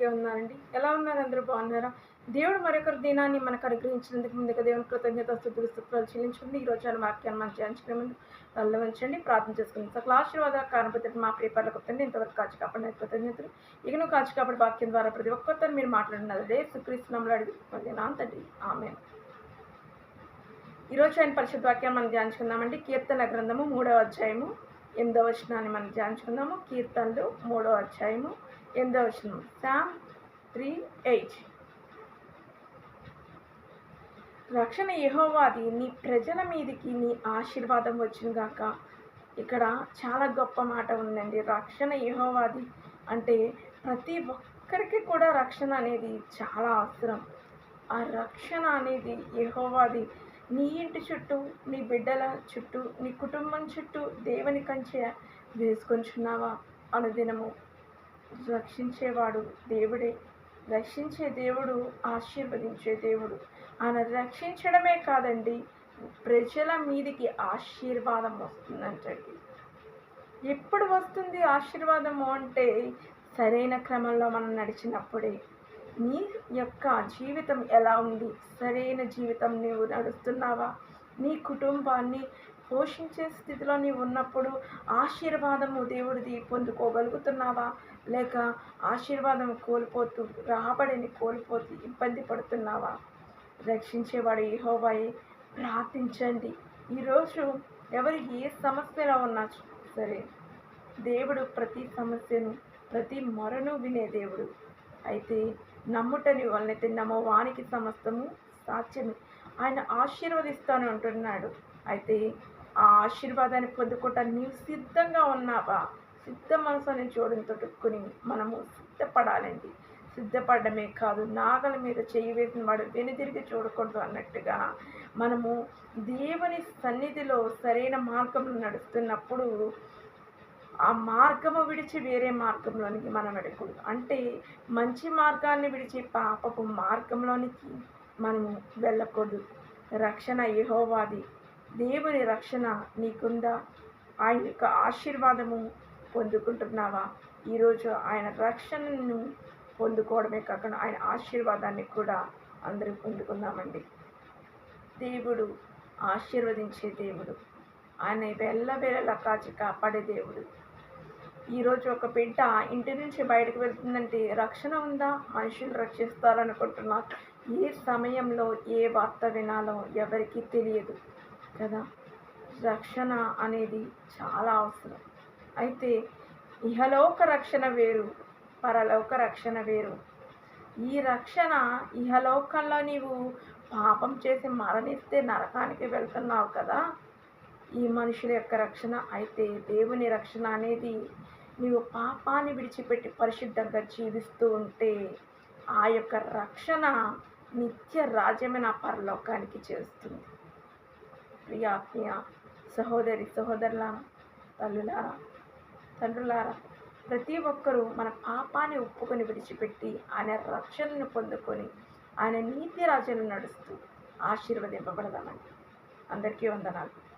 అందరికీ ఉన్నారండి. ఎలా ఉన్నారు అందరూ? బాగున్నారా? దేవుడు మరొకరి దినాన్ని మనకు అనుగ్రహించినందుకు ముందుగా దేవుని కృతజ్ఞత స్థుతులు స్థుతులు చెల్లించుకుంది ఈ రోజు వాక్యాన్ని మనం చేయించుకునే ముందు తల్ల ఉంచండి ప్రార్థన చేసుకుంది. సకల ఆశీర్వాదాలు కారణపతి మా ప్రియపర్లకు వస్తుంది ఇంతవరకు కాచి కాపాడిన కృతజ్ఞతలు. ఇక నువ్వు కాచి కాపాడి వాక్యం ద్వారా ప్రతి ఒక్కరితో మీరు మాట్లాడినది అదే సుక్రీస్తునంలో అడిగి నా తండ్రి. ఆమె ఈరోజు ఆయన పరిశుద్ధ వాక్యాన్ని మనం ధ్యానించుకుందామండి. కీర్తన గ్రంథము మూడవ అధ్యాయము ఎనిమిదవ వచనాన్ని మనం ధ్యానించుకుందాము. కీర్తనలు మూడవ అధ్యాయము ఎనిమిదవ వచనం. శామ్ త్రీ ఎయిట్ రక్షణ యహోవాది నీ ప్రజల మీదికి నీ ఆశీర్వాదం వచ్చిందాక ఇక్కడ చాలా గొప్ప మాట ఉందండి. రక్షణ యహోవాది అంటే ప్రతి ఒక్కరికి కూడా రక్షణ అనేది చాలా అవసరం. ఆ రక్షణ అనేది యహోవాది నీ ఇంటి చుట్టూ నీ బిడ్డల చుట్టూ నీ కుటుంబం చుట్టూ దేవుని కంచె వేసుకొంచున్నావా? అనుదినము రక్షించేవాడు దేవుడే. రక్షించే దేవుడు ఆశీర్వదించే దేవుడు. ఆయన రక్షించడమే కాదండి ప్రజల మీదికి ఆశీర్వాదం వస్తుందంటండి. ఎప్పుడు వస్తుంది ఆశీర్వాదము అంటే సరైన క్రమంలో మనం నడిచినప్పుడే. నీ యొక్క జీవితం ఎలా ఉంది? సరైన జీవితం నీవు నడుస్తున్నావా? నీ కుటుంబాన్ని పోషించే స్థితిలో నీవు ఉన్నప్పుడు ఆశీర్వాదము దేవుడిది పొందుకోగలుగుతున్నావా? లేక ఆశీర్వాదం కోల్పోతూ రాబడిని కోల్పోతూ ఇబ్బంది పడుతున్నావా? రక్షించేవాడు యెహోవాయే ప్రార్థించండి. ఈరోజు ఎవరు ఏ సమస్యలో ఉన్నా సరే దేవుడు ప్రతి సమస్యను ప్రతి మొరను వినే దేవుడు. అయితే నమ్ముటని వలనైతే నమ్మవానికి సమస్తము సాధ్యమే. ఆయన ఆశీర్వదిస్తాను అంటున్నాడు. అయితే ఆ ఆశీర్వాదాన్ని పొందుకుంటా నీవు సిద్ధంగా ఉన్నావా? సిద్ధ మనసుని చూడని తొట్టుకుని మనము సిద్ధపడాలండి. సిద్ధపడమే కాదు నాగల మీద చేయి వేసిన వాడు వెనుదిరిగి చూడకూడదు అన్నట్టుగా మనము దేవుని సన్నిధిలో సరైన మార్గంలో నడుస్తున్నప్పుడు ఆ మార్గము విడిచి వేరే మార్గంలోనికి మనం వెళ్ళకూడదు. అంటే మంచి మార్గాన్ని విడిచి పాపపు మార్గంలోనికి మనము వెళ్ళకూడదు. రక్షణ యహోవాది. దేవుని రక్షణ నీకుందా ఆయన యొక్క ఆశీర్వాదము పొందుకుంటున్నావా? ఈరోజు ఆయన రక్షణను పొందుకోవడమే కాకుండా ఆయన ఆశీర్వాదాన్ని కూడా అందరూ పొందుకుందామండి. దేవుడు ఆశీర్వదించే దేవుడు. ఆయన వెళ్ళవేళలా కాచి కాపాడే దేవుడు. ఈరోజు ఒక బిడ్డ ఇంటి నుంచి బయటకు వెళ్తుందంటే రక్షణ ఉందా? మనుషులు రక్షిస్తారనుకుంటున్నారు ఏ సమయంలో ఏ వార్త వినాలో ఎవరికీ తెలియదు కదా? రక్షణ అనేది చాలా అవసరం. అయితే ఇహలోక రక్షణ వేరు పరలోక రక్షణ వేరు. ఈ రక్షణ ఇహలోకంలో నీవు పాపం చేసి మరణిస్తే నరకానికి వెళ్తున్నావు కదా? ఈ మనుషుల యొక్క రక్షణ. అయితే దేవుని రక్షణ అనేది నీవు పాపాన్ని విడిచిపెట్టి పరిశుద్ధంగా జీవిస్తూ ఉంటే ఆ యొక్క రక్షణ నిత్య రాజ్యమైన పరలోకానికి చేస్తుంది. ప్రియాత్మీయ సహోదరి సహోదరులారా తల్లులారా తండ్రులారా ప్రతి ఒక్కరూ మన పాపాన్ని ఒప్పుకొని విడిచిపెట్టి ఆయన రక్షణను పొందుకొని ఆయన నీతి రాజ్యంలో నడుస్తూ ఆశీర్వదింపబడదామండి. అందరికీ వందనాలు.